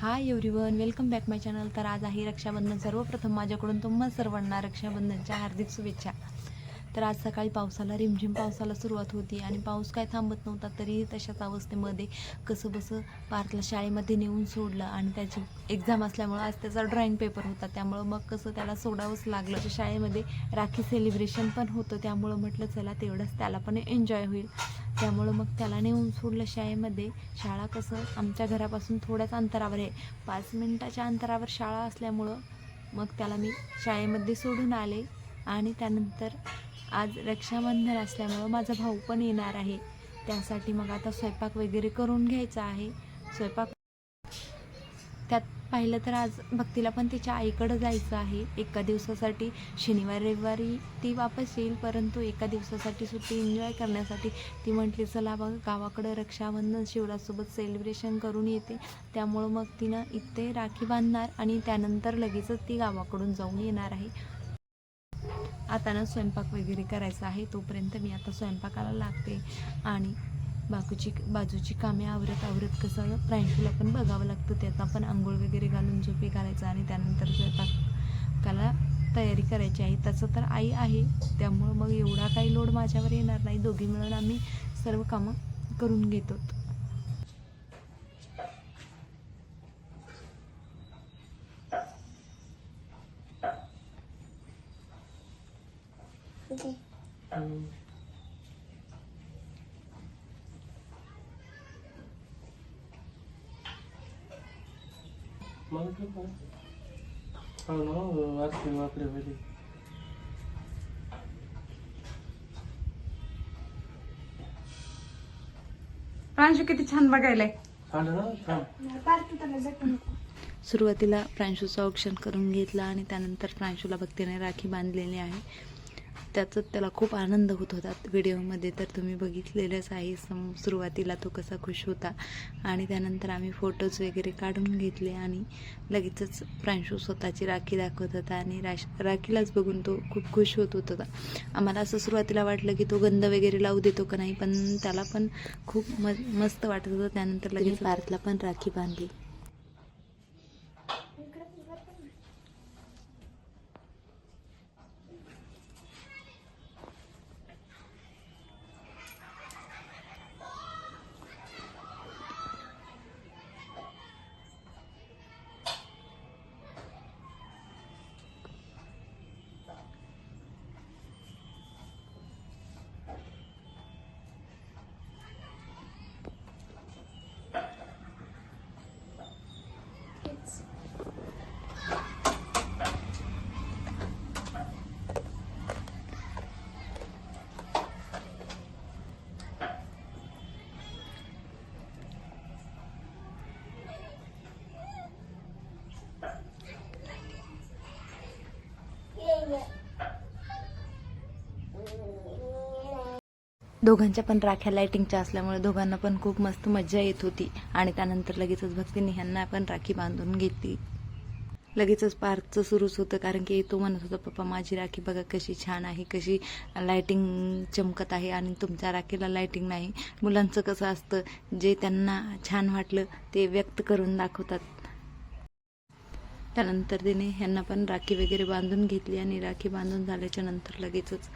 Hi everyone welcome back my channel तर आज आहे रक्षाबंधन. सर्वप्रथम माझ्याकडून तुम्हा सर्वांना रक्षाबंधनच्या हार्दिक शुभेच्छा. तर आज सकाळी पावसाला रिमझिम पावसाला सुरुवात होती आणि पाऊस काय थांबत नव्हता तरीही तशाच अवस्थेमध्ये कसं बसं पार्थला शाळेमध्ये नेऊन सोडलं आणि त्याची एक्झाम असल्यामुळं आज त्याचा ड्रॉइंग पेपर होता. त्यामुळं मग कसं त्याला सोडावंच लागलं. तर शाळेमध्ये राखी सेलिब्रेशन पण होतं. त्यामुळं म्हटलं चला तेवढंच त्याला पण एन्जॉय होईल. त्यामुळं मग त्याला नेऊन सोडलं शाळेमध्ये. शाळा कसं आमच्या घरापासून थोड्याच अंतरावर आहे. पाच मिनटाच्या अंतरावर शाळा असल्यामुळं मग त्याला मी शाळेमध्ये सोडून आले. आणि त्यानंतर आज रक्षाबंधन असल्यामुळं माझा भाऊ पण येणार आहे. त्यासाठी मग आता स्वयंपाक वगैरे करून घ्यायचा आहे. स्वयंपाक त्यात पाहिलं तर आज भक्तीला पण तिच्या आईकडं जायचं आहे. एका दिवसासाठी शनिवार रविवारी ती वापस येईल परंतु एका दिवसासाठी सुट्टी एन्जॉय करण्यासाठी ती म्हटली चला बघ गावाकडं रक्षाबंधन शिवराजसोबत सेलिब्रेशन करून येते. त्यामुळं मग तिनं इथे राखी बांधणार आणि त्यानंतर लगेचच ती गावाकडून जाऊन येणार आहे. आता ना स्वयंपाक वगैरे करायचा आहे तोपर्यंत मी आता स्वयंपाकाला लागते. आणि बाकूची बाजूची कामे आवरत आवरत कसं फ्रँकीला पण बघावं लागतं त्याचा पण आंघोळ वगैरे घालून झोपी घालायचा आणि त्यानंतर स्वयंपाकाला तयारी करायची आहे. तसं तर आई आहे त्यामुळं मग एवढा काही लोड माझ्यावर येणार नाही. दोघी मिळून आम्ही सर्व कामं करून घेतो. मला ठेव हा ना वाचले वाकडे वेळी प्रांशू किती छान बघायलाय. झालं ना थांब सुरुवातीला प्रांशूचं ऑप्शन करून घेतलं आणि त्यानंतर प्रांशूला भक्तीने राखी बांधलेली आहे. त्याचं त्याला खूप आनंद होत होता व्हिडिओमध्ये. तर तुम्ही बघितलेलंच आहे सम सुरुवातीला तो कसा खुश होता आणि त्यानंतर आम्ही फोटोज वगैरे काढून घेतले आणि लगेचच प्रांशू स्वतःची राखी दाखवत होता आणि राश राखीलाच बघून तो खूप खुश होत होता आम्हाला असं सुरुवातीला वाटलं की तो गंध वगैरे लावू देतो का नाही पण त्याला पण खूप म मस्त वाटत होतं. त्यानंतर लगेच पार्थला पण राखी बांधली. दोघांच्या पण राख्या लायटिंगच्या असल्यामुळे दोघांना पण खूप मस्त मज्जा येत होती. आणि त्यानंतर लगेचच भक्तीने ह्यांना पण राखी बांधून घेतली. लगेचच पार्कचं सुरूच होतं कारण की तो म्हणत होता पप्पा माझी राखी बघा कशी छान आहे कशी लायटिंग चमकत आहे आणि तुमच्या राखीला लायटिंग नाही. मुलांचं कसं असतं जे त्यांना छान वाटलं ते व्यक्त करून दाखवतात. त्यानंतर तिने ह्यांना पण राखी वगैरे बांधून घेतली आणि राखी बांधून झाल्याच्यानंतर लगेचच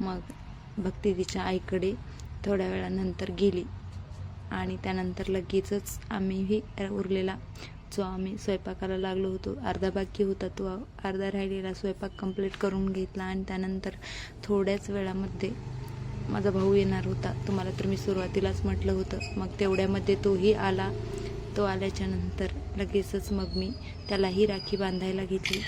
मग भक्ती तिच्या आईकडे थोड्या वेळानंतर गेली. आणि त्यानंतर लगेचच आम्हीही उरलेला जो आम्ही स्वयंपाकाला लागलो होतो अर्धा बाकी होता तो अर्धा राहिलेला स्वयंपाक कंप्लीट करून घेतला आणि त्यानंतर थोड्याच वेळामध्ये माझा भाऊ येणार होता. तुम्हाला तर मी सुरुवातीलाच म्हटलं होतं. मग तेवढ्यामध्ये तोही आला. तो आल्याच्यानंतर लगेचच मग मी त्यालाही राखी बांधायला घेतली.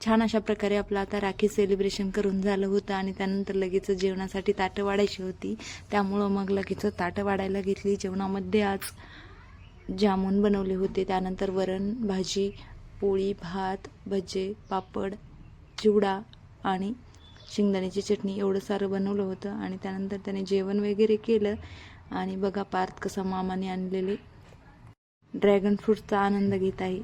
छान अशा प्रकारे आपलं आता राखी सेलिब्रेशन करून झालं होतं आणि त्यानंतर लगेच जेवणासाठी ताटं वाढायची होती. त्यामुळं मग लगेच ताटं वाढायला घेतली. जेवणामध्ये आज जामून बनवले होते. त्यानंतर वरण भाजी पोळी भात भजे पापड चिवडा आणि शेंगदाण्याची चटणी एवढं सारं बनवलं होतं. आणि त्यानंतर त्याने जेवण वगैरे केलं. आणि बघा पार्थ कसा मामाने आणलेले ड्रॅगन फ्रूटचा आनंद घेत आहे.